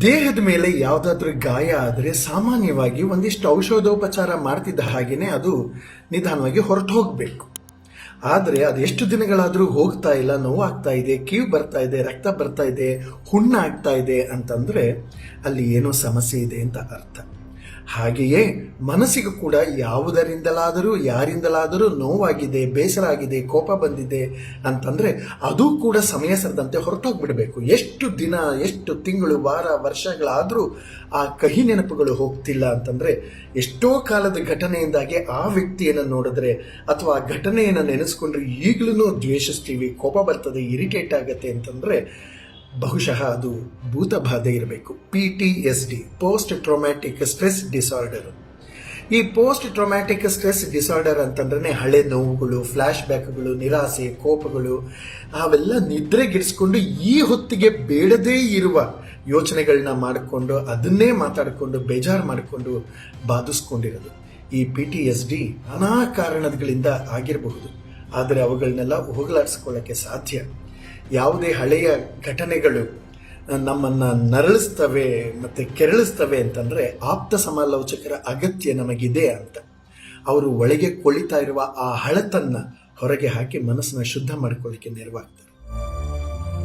ದೇಹದ ಮೇಲೆ ಯಾವುದಾದ್ರೂ ಗಾಯ ಆದರೆ ಸಾಮಾನ್ಯವಾಗಿ ಒಂದಿಷ್ಟು ಔಷಧೋಪಚಾರ ಮಾಡ್ತಿದ್ದ ಹಾಗೆಯೇ ಅದು ನಿಧಾನವಾಗಿ ಹೊರಟು ಹೋಗಬೇಕು ಆದರೆ ಅದು ಎಷ್ಟು ದಿನಗಳಾದರೂ ಹೋಗ್ತಾ ಇಲ್ಲ, ನೋವಾಗ್ತಾ ಇದೆ, ಕೀವು ಬರ್ತಾ ಇದೆ, ರಕ್ತ ಬರ್ತಾ ಇದೆ, ಹುಣ್ಣಾಗ್ತಾ ಇದೆ ಅಂತಂದರೆ ಅಲ್ಲಿ ಏನೋ ಸಮಸ್ಯೆ ಇದೆ ಅಂತ ಅರ್ಥ. ಹಾಗೆಯೇ ಮನಸ್ಸಿಗೂ ಕೂಡ ಯಾವುದರಿಂದಲಾದರೂ, ಯಾರಿಂದಲಾದರೂ ನೋವಾಗಿದೆ, ಬೇಸರ ಆಗಿದೆ, ಕೋಪ ಬಂದಿದೆ ಅಂತಂದರೆ ಅದು ಕೂಡ ಸಮಯ ಸರದಂತೆ ಹೊರಟೋಗ್ಬಿಡಬೇಕು. ಎಷ್ಟು ದಿನ, ಎಷ್ಟು ತಿಂಗಳು, ವಾರ, ವರ್ಷಗಳಾದರೂ ಆ ಕಹಿ ನೆನಪುಗಳು ಹೋಗ್ತಿಲ್ಲ ಅಂತಂದರೆ ಎಷ್ಟೋ ಕಾಲದ ಘಟನೆಯಿಂದಾಗಿ ಆ ವ್ಯಕ್ತಿಯನ್ನು ನೋಡಿದ್ರೆ ಅಥವಾ ಆ ಘಟನೆಯನ್ನು ನೆನೆಸ್ಕೊಂಡ್ರೆ ಈಗಲೂ ದ್ವೇಷಿಸ್ತೀವಿ ಕೋಪ ಬರ್ತದೆ, ಇರಿಟೇಟ್ ಆಗುತ್ತೆ ಅಂತಂದ್ರೆ ಬಹುಶಃ ಅದು ಭೂತಬಾಧೆ ಇರಬೇಕು. P T S D post traumatic stress disorder ಈ ಪೋಸ್ಟ್ ಟ್ರೊಮ್ಯಾಟಿಕ್ ಸ್ಟ್ರೆಸ್ ಡಿಸಾರ್ಡರ್ ಅಂತಂದ್ರೆ ಹಳೆ ನೋವುಗಳು ಫ್ಲಾಶ್ ಬ್ಯಾಕ್ಗಳು ನಿರಾಸೆ, ಕೋಪಗಳು, ಅವೆಲ್ಲ ನಿದ್ರೆಗಿಡಿಸ್ಕೊಂಡು ಈ ಹೊತ್ತಿಗೆ ಬೇಡದೇ ಇರುವ ಯೋಚನೆಗಳನ್ನ ಮಾಡಿಕೊಂಡು ಅದನ್ನೇ ಮಾತಾಡಿಕೊಂಡು, ಬೇಜಾರು ಮಾಡಿಕೊಂಡು ಬಾಧಿಸ್ಕೊಂಡಿರೋದು ಈ ಪಿ ಟಿ ಎಸ್ ಡಿ ನಾನಾ ಕಾರಣಗಳಿಂದ ಆಗಿರಬಹುದು. ಆದರೆ ಅವುಗಳನ್ನೆಲ್ಲ ಹೋಗಲಾಡಿಸ್ಕೊಳ್ಳೋಕ್ಕೆ ಸಾಧ್ಯ. ಯಾವುದೇ ಹಳೆಯ ಘಟನೆಗಳು ನಮ್ಮನ್ನ ನರಳಿಸ್ತವೆ ಮತ್ತೆ ಕೆರಳಿಸ್ತವೆ ಅಂತಂದ್ರೆ ಆಪ್ತ ಸಮಾಲೋಚಕರ ಅಗತ್ಯ ನಮಗಿದೆ ಅಂತ. ಅವರು ಒಳಗೆ ಕೊಳಿತಾ ಇರುವ ಆ ಹಳತನ್ನ ಹೊರಗೆ ಹಾಕಿ ಮನಸ್ಸನ್ನ ಶುದ್ಧ ಮಾಡ್ಕೊಳ್ಳಿಕ್ಕೆ ನೆರವಾಗ್ತಾರೆ.